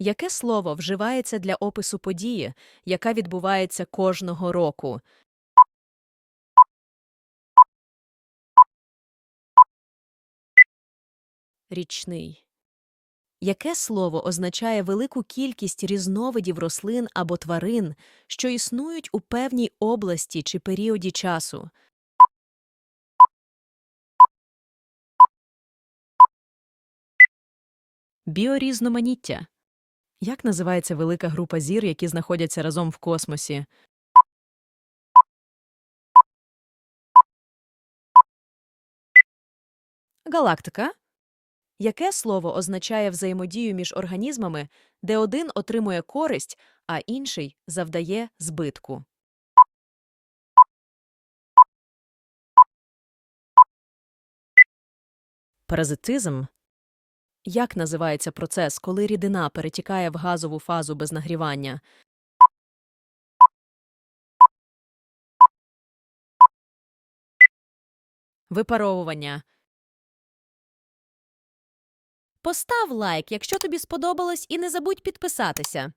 Яке слово вживається для опису події, яка відбувається кожного року? Річний. Яке слово означає велику кількість різновидів рослин або тварин, що існують у певній області чи періоді часу? Біорізноманіття. Як називається велика група зір, які знаходяться разом в космосі? Галактика. Яке слово означає взаємодію між організмами, де один отримує користь, а інший завдає збитку? Паразитизм. Як називається процес, коли рідина перетікає в газову фазу без нагрівання? Випаровування. Постав лайк, якщо тобі сподобалось, і не забудь підписатися.